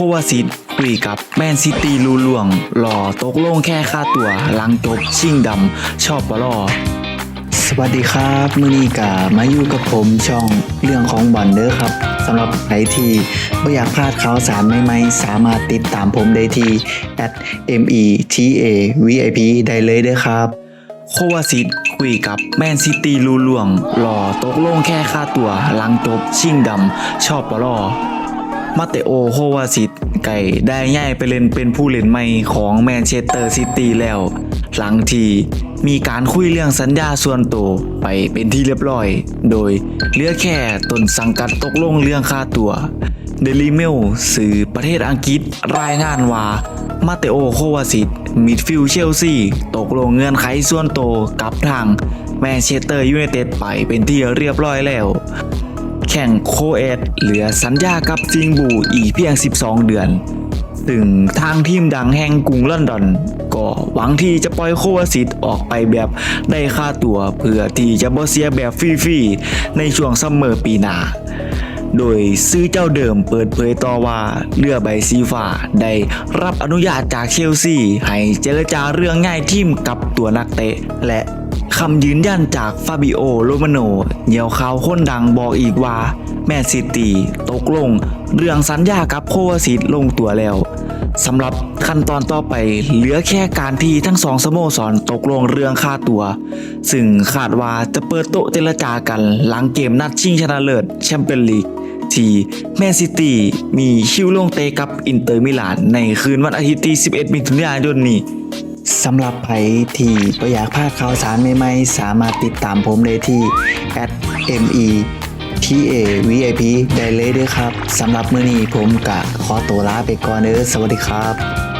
ควาซิตคุยกับแมนซิตี้ลูล่วง หล่อตกลงแค่ค่าตัวหลังจบชิงดำ ชอบปลอสวัสดีครับมือนีกามาอยู่กับผมช่องเรื่องของบอลเด้อครับสำหรับใครที่ไม่อยากพลาดข่าวสารใหม่ๆ สามารถติดตามผมได้ที่ @metavip ได้เลยเด้อครับโควาซิตคุยกับแมนซิตี้ลูล่วง หล่อตกลงแค่ค่าตัวหลังจบชิงดำ ชอบปลอ มาเตโอโควาซิตไก่ได้ย้ายไปเล่นเป็นผู้เล่นใหม่ของแมนเชสเตอร์ซิตี้แล้ว หลังที่มีการคุยเรื่องสัญญาส่วนตัวไปเป็นที่เรียบร้อย โดยเหลือแค่ตนสังกัดตกลงเรื่องค่าตัวเดลิเมลสื่อประเทศอังกฤษรายงานว่ามาเตโอโควาซิตมิดฟิลเชลซีตกลงเงื่อนไขส่วนตัวกับทางแมนเชสเตอร์ยูไนเต็ดไปเป็นที่เรียบร้อยแล้ว ข่งโคเอดเหลือสัญญากับซิงบูอีกเพียง 12 เดือนซึ่งทางทีมดังแห่งกรุงลอนดอน ก็หวังที่จะปล่อยโควาซิตออกไปแบบได้ค่าตัวเพื่อที่จะบ่เสียแบบฟรีๆในช่วงซัมเมอร์ปีหน้าโดยซื้อเจ้าเดิมเปิดเผยต่อว่าเรือใบสีฟ้าได้รับอนุญาตจากเชลซีให้เจรจาเรื่องง่ายทีมกับตัวนักเตะและ คำยืนยันจากฟาบิโอ โรมาโนเหยี่ยวข่าวคนดังบอกอีกว่า แมนซิตี้ตกลง เรื่องสัญญากับโควาซิตลงตัวแล้วสำหรับขั้นตอนต่อไปเหลือแค่การที่ทั้งสองสโมสรตกลงเรื่องค่าตัว ซึ่งคาดว่าจะเปิดโต๊ะเจรจากันหลังเกมนัดชิงชนะเลิศแชมเปี้ยนลีกที่แมนซิตี้มีคิวลงเตะกับอินเตอร์มิลานในคืนวันอาทิตย์ที่ 11 มิถุนายนนี้ สำหรับใครที่อยากพลาดข่าวสารใหม่ๆ สามารถติดตามผมได้ที่ @metavip ได้เลยด้วยครับ สำหรับมื้อนี้ผมกะขอตัวลาไปก่อนเด้อสวัสดีครับ